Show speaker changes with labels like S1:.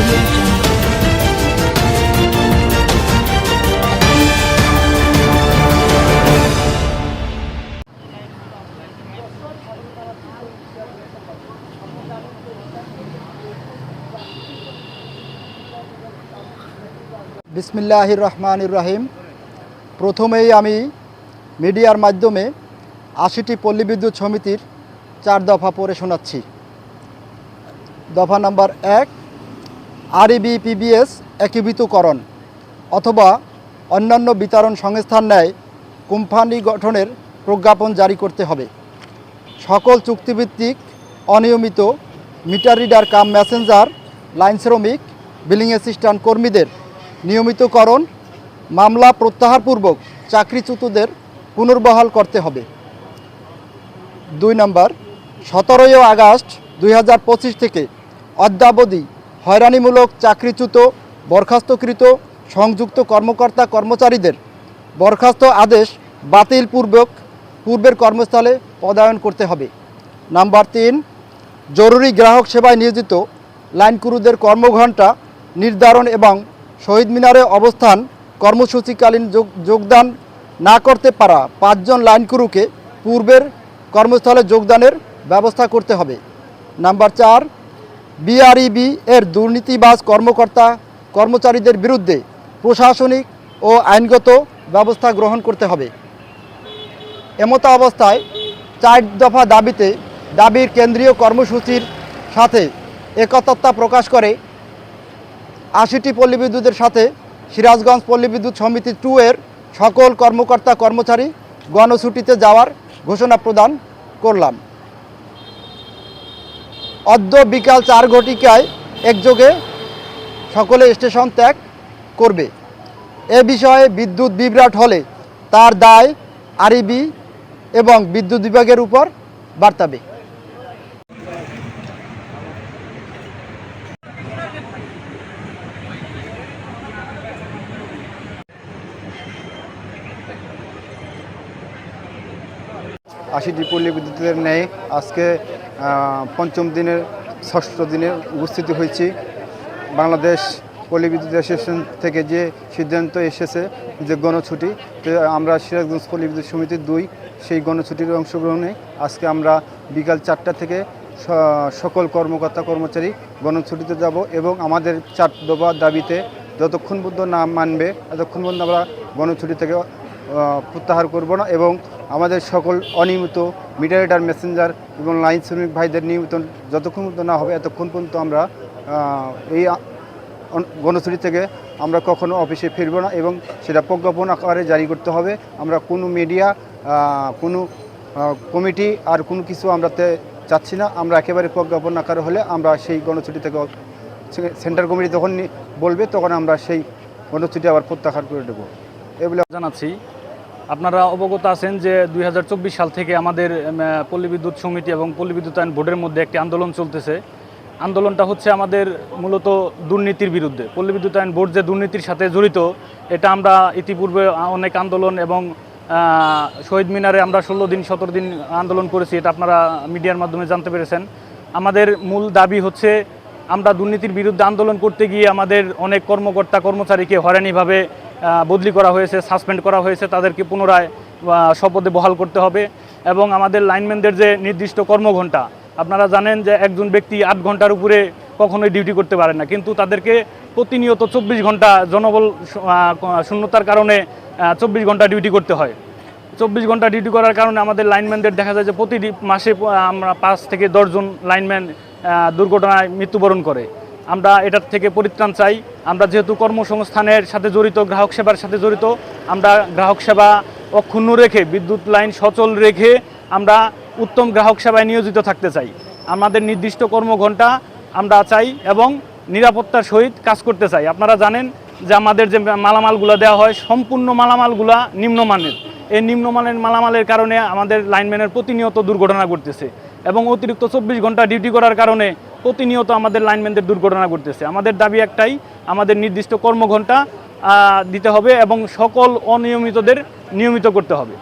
S1: Audio Jungle.
S2: বিসমিল্লাহির রহমানির রহিম প্রথমেই আমি মিডিয়ার মাধ্যমে আশিটি পল্লী বিদ্যুৎ সমিতির চার দফা পড়ে শোনাচ্ছি দফা নাম্বার এক আরইবি পিবিএস একীভূতকরণ অথবা অন্যান্য বিতরণ সংস্থার ন্যায় কোম্পানি গঠনের প্রজ্ঞাপন জারি করতে হবে। সকল চুক্তিভিত্তিক, অনিয়মিত, meter reader cum messenger, line শ্রমিক, বিলিং অ্যাসিস্ট্যান্ট কর্মীদের নিয়মিতকরণ, মামলা প্রত্যাহারপূর্বক চাকরিচ্যুতদের পুনর্বহাল করতে হবে। দুই নম্বর, সতেরোই আগস্ট দুই হাজার পঁচিশ থেকে অদ্যাবধি হয়রানিমূলক চাকরিচ্যুত, বরখাস্তকৃত, সংযুক্ত কর্মকর্তা কর্মচারীদের বরখাস্ত আদেশ বাতিল পূর্বক পূর্বের কর্মস্থলে পদায়ন করতে হবে। নাম্বার তিন, জরুরি গ্রাহক সেবায় নিয়োজিত লাইন ক্রুদের কর্মঘণ্টা নির্ধারণ এবং শহীদ মিনারে অবস্থান কর্মসূচিকালীন যোগ, যোগদান না করতে পারা পাঁচজন লাইন ক্রুকে পূর্বের কর্মস্থলে যোগদানের ব্যবস্থা করতে হবে। নাম্বার চার বিআরইবি এর দুর্নীতিবাজ কর্মকর্তা, কর্মচারীদের বিরুদ্ধে প্রশাসনিক ও আইনগত ব্যবস্থা গ্রহণ করতে হবে। এমতো অবস্থায় চার দফা দাবিতে দাবির কেন্দ্রীয় কর্মসূচির সাথে একতত্তা প্রকাশ করে আশিটি পল্লী বিদ্যুতের সাথে সিরাজগঞ্জ পল্লী বিদ্যুৎ সমিতি টু এর সকল কর্মকর্তা কর্মচারী গণছুটিতে যাওয়ার ঘোষণা প্রদান করলাম। অদ্য বিকাল চার ঘটিকায় একযোগে সকলে স্টেশন ত্যাগ করবে। এ বিষয়ে বিদ্যুৎ বিভ্রাট হলে তার দায় আরইবি এবং বিদ্যুৎ বিভাগের উপর বার্তাবে।
S3: আশিটি পল্লী বিদ্যুতের ন্যায় আজকে পঞ্চম দিনের, ষষ্ঠ দিনে উপস্থিত হয়েছি। বাংলাদেশ পল্লী বিদ্যুৎ অ্যাসোসিয়েশন থেকে যে সিদ্ধান্ত এসেছে যে গণছুটি, তো আমরা সিরাজগঞ্জ পল্লী বিদ্যুৎ সমিতির দুই, সেই গণছুটির অংশগ্রহণে আজকে আমরা বিকাল চারটা থেকে সকল কর্মকর্তা, কর্মচারী গণছুটিতে যাব এবং আমাদের চার দফা দাবিতে যতক্ষণ পর্যন্ত না মানবে ততক্ষণ পর্যন্ত আমরা গণছুটি থেকে প্রত্যাহার করব না এবং আমাদের সকল অনিয়মিত মিটার রিডার মেসেঞ্জার এবং লাইন শ্রমিক ভাইদের নিয়মিত, যতক্ষণ পর্যন্ত না হবে, এতক্ষণ পর্যন্ত আমরা এই গণছুটি থেকে আমরা কখনো অফিসে ফিরব না এবং সেটা প্রজ্ঞাপন আকারে জারি করতে হবে। আমরা কোনো মিডিয়া কোনো কমিটি আর কোনো কিছু আমরা চাচ্ছি না। আমরা একেবারে প্রজ্ঞাপন আকারে হলে আমরা সেই গণছুটি থেকে সেন্টার কমিটি যখন বলবে, তখন আমরা সেই গণছুটি আবার প্রত্যাহার করে দেবো। এগুলো
S4: জানাচ্ছি আপনারা অবগত আছেন যে দুই হাজার চব্বিশ সাল থেকে আমাদের পল্লী বিদ্যুৎ সমিতি এবং পল্লী বিদ্যুৎ আইন বোর্ডের মধ্যে একটি আন্দোলন চলতেছে। আন্দোলনটা হচ্ছে আমাদের মূলত দুর্নীতির বিরুদ্ধে। পল্লী বিদ্যুৎ আইন বোর্ড যে দুর্নীতির সাথে জড়িত, এটা আমরা ইতিপূর্বে অনেক আন্দোলন এবং শহীদ মিনারে আমরা ষোলো দিন, সতেরো দিন আন্দোলন করেছি, এটা আপনারা মিডিয়ার মাধ্যমে জানতে পেরেছেন। আমাদের মূল দাবি হচ্ছে, আমরা দুর্নীতির বিরুদ্ধে আন্দোলন করতে গিয়ে আমাদের অনেক কর্মকর্তা, কর্মচারীকে হয়রানিভাবে বদলি করা হয়েছে সাসপেন্ড করা হয়েছে, তাদেরকে পুনরায় শপথে বহাল করতে হবে। এবং আমাদের লাইনম্যানদের যে নির্দিষ্ট কর্মঘণ্টা, আপনারা জানেন যে একজন ব্যক্তি আট ঘণ্টার উপরে কখনোই ডিউটি করতে পারে না। কিন্তু তাদেরকে প্রতিনিয়ত চব্বিশ ঘণ্টা জনবল শূন্যতার কারণে চব্বিশ ঘণ্টা ডিউটি করতে হয়। চব্বিশ ঘণ্টা ডিউটি করার কারণে আমাদের লাইনম্যানদের দেখা যায় যে প্রতিটি মাসে আমরা পাঁচ থেকে দশজন লাইনম্যান দুর্ঘটনায় মৃত্যুবরণ করে। আমরা এটার থেকে পরিত্রাণ চাই। আমরা যেহেতু কর্মসংস্থানের সাথে জড়িত, গ্রাহক সেবার সাথে জড়িত, আমরা গ্রাহক সেবা অক্ষুণ্ণ রেখে, বিদ্যুৎ লাইন সচল রেখে আমরা উত্তম গ্রাহক সেবায় নিয়োজিত থাকতে চাই। আমাদের নির্দিষ্ট কর্মঘণ্টা আমরা চাই এবং নিরাপত্তার সহিত কাজ করতে চাই। আপনারা জানেন যে আমাদের যে মালামালগুলো দেওয়া হয়, সম্পূর্ণ মালামালগুলা নিম্নমানের। এই নিম্নমানের মালামালের কারণে আমাদের লাইনম্যানের প্রতিনিয়ত দুর্ঘটনা ঘটতেছে এবং অতিরিক্ত চব্বিশ ঘণ্টা ডিউটি করার কারণে প্রতিনিয়ত আমাদের লাইনম্যানদের দুর্ঘটনা ঘটতেছে। আমাদের দাবি একটাই, আমাদের নির্দিষ্ট কর্মঘণ্টা দিতে হবে এবং সকল অনিয়মিতদের নিয়মিত করতে হবে।